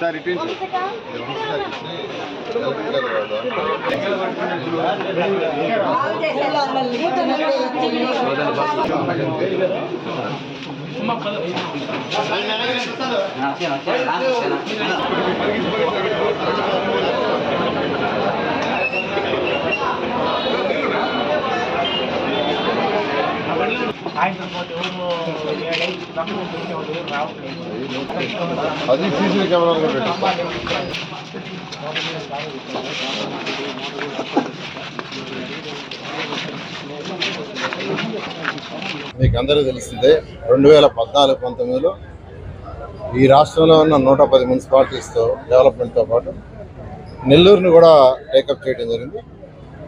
Sir ఇటు అది CC కెమెరాలు మీకు అందరూ తెలిసిందే రెండు వేల పద్నాలుగు పంతొమ్మిదిలో ఈ రాష్ట్రంలో ఉన్న నూట పది మున్సిపాలిటీస్తో డెవలప్మెంట్తో పాటు నెల్లూరుని కూడా టేకప్ చేయడం జరిగింది.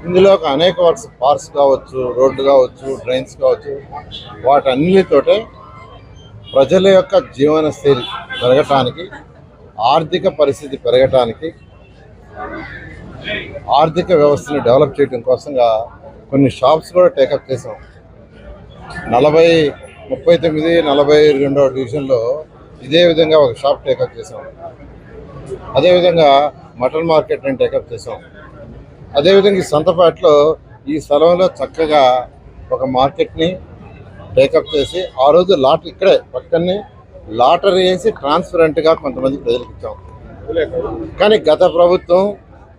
ఇందులో ఒక అనేక వర్క్స్ పార్క్స్ కావచ్చు రోడ్లు కావచ్చు డ్రైన్స్ కావచ్చు వాటన్నిటితోటే ప్రజల యొక్క జీవన శైలి పెరగటానికి ఆర్థిక పరిస్థితి పెరగటానికి ఆర్థిక వ్యవస్థను డెవలప్ చేయడం కోసంగా కొన్ని షాప్స్ కూడా టేకప్ చేసాం నలభై ముప్పై తొమ్మిది నలభై రెండవ డివిజన్లో ఇదే విధంగా ఒక షాప్ టేకప్ చేసాం అదేవిధంగా మటన్ మార్కెట్ని టేకప్ చేసాం అదేవిధంగా ఈ సంతపేటలో ఈ స్థలంలో చక్కగా ఒక మార్కెట్ని టేకప్ చేసి ఆ రోజు లాటరీ ఇక్కడే పక్కనే లాటరీ వేసి ట్రాన్స్పరెంట్గా కొంతమంది ప్రజలకు ఇచ్చాం. కానీ గత ప్రభుత్వం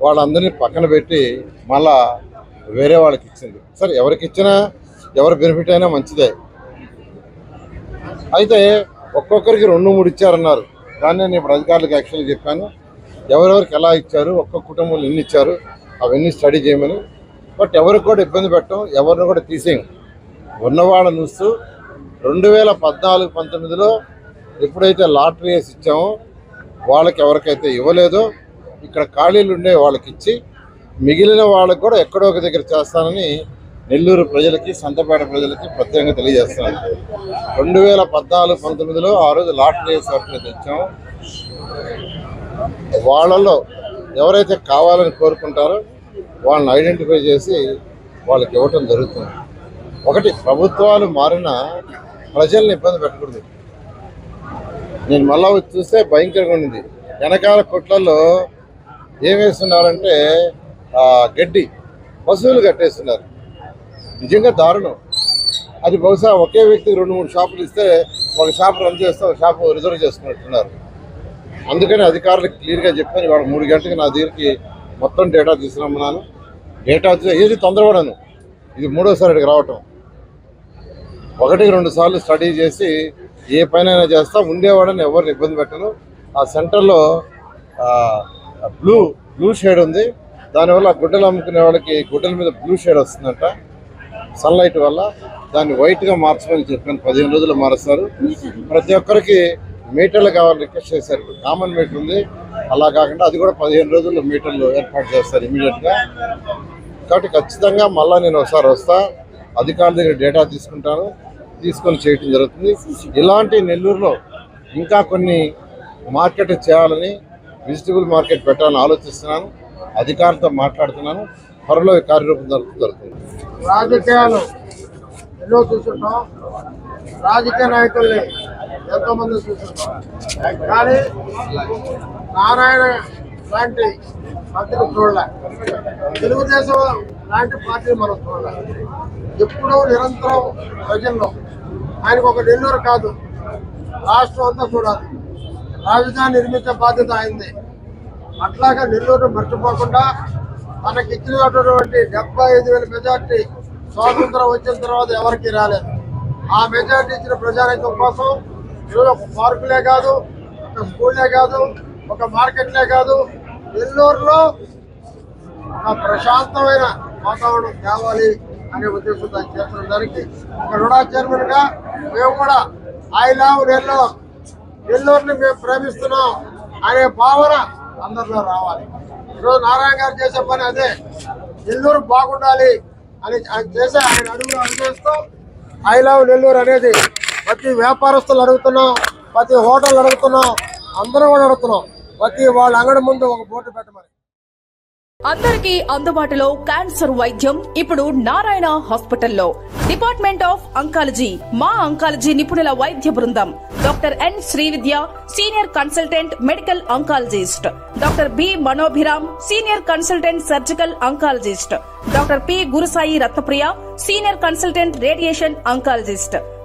వాళ్ళందరినీ పక్కన పెట్టి మళ్ళా వేరే వాళ్ళకి ఇచ్చింది. సరే ఎవరికి ఇచ్చినా ఎవరి బెనిఫిట్ అయినా మంచిదే. అయితే ఒక్కొక్కరికి రెండు మూడు ఇచ్చారన్నారు. కానీ నేను ఇప్పుడు అధికారులకు యాక్చువల్గా చెప్పాను. ఎవరెవరికి ఎలా ఇచ్చారు ఒక్కొక్క కుటుంబంలో ఎన్ని ఇచ్చారు అవన్నీ స్టడీ చేయమని. బట్ ఎవరికి కూడా ఇబ్బంది పెట్టం ఎవరిని కూడా తీసేయం. ఉన్నవాళ్ళని చూస్తూ రెండు వేల పద్నాలుగు పంతొమ్మిదిలో ఎప్పుడైతే లాటరీ వేసి ఇచ్చామో వాళ్ళకి ఎవరికైతే ఇవ్వలేదో ఇక్కడ ఖాళీలు ఉండే వాళ్ళకి ఇచ్చి మిగిలిన వాళ్ళకి కూడా ఎక్కడో ఒక దగ్గర చేస్తానని నెల్లూరు ప్రజలకి సంతపేట ప్రజలకి ప్రత్యేకంగా తెలియజేస్తున్నాను. రెండు వేల పద్నాలుగు పంతొమ్మిదిలో ఆ రోజు లాటరీ వేసి ఎవరికైతే వాళ్ళలో ఎవరైతే కావాలని కోరుకుంటారో వాళ్ళని ఐడెంటిఫై చేసి వాళ్ళకి ఇవ్వటం జరుగుతుంది. ఒకటి ప్రభుత్వాలు మారినా ప్రజల్ని ఇబ్బంది పెట్టకూడదు. నేను మళ్ళా వచ్చి చూస్తే భయంకరంగా ఉండింది వెనకాల కొట్లలో ఏం వేస్తున్నారంటే ఆ, గడ్డి పశువులు కట్టేస్తున్నారు. నిజంగా దారుణం. అది బహుశా ఒకే వ్యక్తికి రెండు మూడు షాపులు ఇస్తే ఒక షాప్ రన్ చేస్తే ఒక షాపు రిజర్వ్ చేసుకున్నట్టున్నారు. అందుకని అధికారులకు క్లియర్గా చెప్పాను వాడు మూడు గంటలకు నా దగ్గరికి మొత్తం డేటా తీసుకురమ్మన్నాను. డేటా ఏది తొందరపడను. ఇది మూడోసారి ఇక్కడికి రావటం. ఒకటికి రెండు సార్లు స్టడీ చేసి ఏ పైన చేస్తా ఉండేవాడని ఎవరిని ఇబ్బంది పెట్టను. ఆ సెంటర్లో బ్లూ బ్లూ షేడ్ ఉంది. దానివల్ల గుడ్డలు అమ్ముకునే వాళ్ళకి గుడ్డల మీద బ్లూ షేడ్ వస్తుందంట. సన్లైట్ వల్ల దాన్ని వైట్గా మార్చమని చెప్పాను. పదిహేను రోజులు మారుస్తారు. ప్రతి ఒక్కరికి మీటర్లు కావాలని రిక్వెస్ట్ చేశారు. ఇప్పుడు కామన్ మీటర్ ఉంది. అలా కాకుండా అది కూడా పదిహేను రోజుల్లో మీటర్లు ఏర్పాటు చేస్తారు ఇమీడియట్గా. కాబట్టి ఖచ్చితంగా మళ్ళీ నేను ఒకసారి వస్తా. అధికారుల దగ్గర డేటా తీసుకుంటాను. తీసుకొని చేయటం జరుగుతుంది. ఇలాంటి నెల్లూరులో ఇంకా కొన్ని మార్కెట్ చేయాలని వెజిటబుల్ మార్కెట్ పెట్టాలని ఆలోచిస్తున్నాను. అధికారులతో మాట్లాడుతున్నాను. త్వరలో కార్యరూపం జరుగుతుంది. రాజకీయాలు ఎన్నో చూస్తుంటాం. రాజకీయ నాయకుల్ని ఎంతో మంది చూస్తున్నారు కానీ నారాయణ లాంటి పార్టీలు చూడలే. తెలుగుదేశం లాంటి పార్టీని మనం చూడలే. ఎప్పుడూ నిరంతరం ప్రజల్లో. ఆయనకు ఒక నెల్లూరు కాదు రాష్ట్రం అంతా చూడాలి. రాజధాని నిర్మించే బాధ్యత అయింది అట్లాగా నెల్లూరు మర్చిపోకుండా మనకి ఇచ్చినటువంటి డెబ్బై ఐదు వేల మెజార్టీ స్వాతంత్రం వచ్చిన తర్వాత ఎవరికి రాలేదు. ఆ మెజార్టీ ఇచ్చిన ప్రజానీకం కోసం ఈరోజు ఒక పార్కులే కాదు ఒక స్కూలే కాదు ఒక మార్కెట్లే కాదు నెల్లూరులో ఒక ప్రశాంతమైన వాతావరణం తేవాలి అనే ఉద్దేశంతో ఆయన చేస్తున్న దానికి ఒక రుణా చైర్మన్గా మేము కూడా ఐ లవ్ నెల్లూరు నెల్లూరుని మేము ప్రేమిస్తున్నాం అనే భావన అందరిలో రావాలి. ఈరోజు నారాయణ గారు చేసే పని అదే. నెల్లూరు బాగుండాలి అని ఆయన చేసే ఆయన అడుగులు అడిగేస్తూ ఐ లవ్ నెల్లూరు అనేది ప్రతి వ్యాపారస్తులు అడుగుతున్నాం ప్రతి హోటల్ అడుగుతున్నాం అందరం కూడా అడుగుతున్నాం. ప్రతి వాళ్ళ అంగడి ముందు ఒక బోర్డు పెట్టమని. అందరికీ అందుబాటులో క్యాన్సర్ వైద్యం ఇప్పుడు నారాయణ హాస్పిటల్లో. డిపార్ట్మెంట్ ఆఫ్ అంకాలజీ మా అంకాలజీ నిపుణుల వైద్య బృందం. Doctor N Srividya senior consultant medical oncologist. Doctor B Manobhiram senior consultant surgical oncologist. Doctor P Gurusai Ratnapriya senior consultant radiation oncologist.